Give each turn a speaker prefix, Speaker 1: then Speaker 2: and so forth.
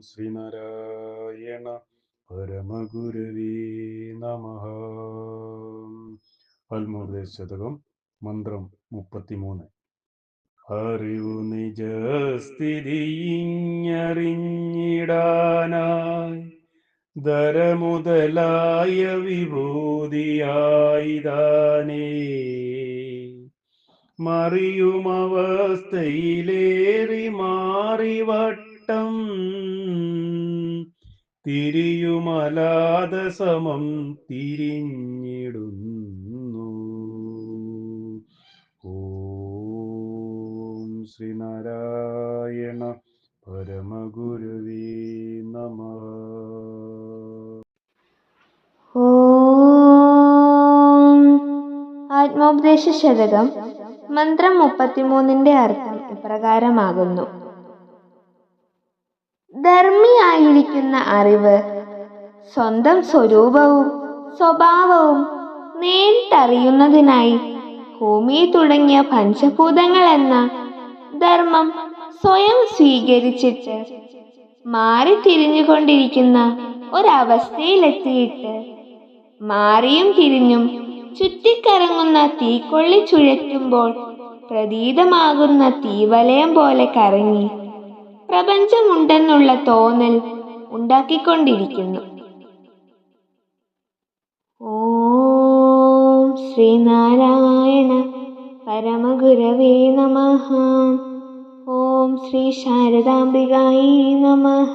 Speaker 1: ശ്രീനാരായണ പരമഗുരുവേ നമ. ആത്മോപദേശതകം മന്ത്രം മുപ്പത്തിമൂന്ന്. അറിവു നിജസ്ഥിതിയിഞ്ഞറിഞ്ഞിടാനായി ധരമുതലായ വിഭൂതിയായിതാനേ. മറിയുമവസ്ഥയിലേറി മാറിവട്ടം തിരിയുമലാത സമം തിരിഞ്ഞിടുന്നു. ഓം ശ്രീനാരായണ പരമഗുരുവേ നമ.
Speaker 2: ആത്മോപദേശ ശതകം മന്ത്രം മുപ്പത്തിമൂന്നിന്റെ അർത്ഥം ഇപ്രകാരമാകുന്നു. ധർമ്മിയായിരിക്കുന്ന അറിവ് സ്വന്തം സ്വരൂപവും സ്വഭാവവും നേരിട്ടറിയുന്നതിനായി ഭൂമി തുടങ്ങിയ പഞ്ചഭൂതങ്ങൾ എന്ന ധർമ്മം സ്വയം സ്വീകരിച്ചിട്ട് മാറി തിരിഞ്ഞുകൊണ്ടിരിക്കുന്ന ഒരവസ്ഥയിലെത്തിയിട്ട് മാറിയും തിരിഞ്ഞും ചുറ്റിക്കറങ്ങുന്ന തീക്കൊള്ളി ചുഴറ്റുമ്പോൾ പ്രതീതമാകുന്ന തീവലയം പോലെ കറങ്ങി പ്രപഞ്ചമുണ്ടെന്നുള്ള തോന്നൽ ഉണ്ടാക്കിക്കൊണ്ടിരിക്കുന്നു. ഓം ശ്രീനാരായണ പരമഗുരവേ നമ. ഓം ശ്രീ ശാരദാംബികായി നമഃ.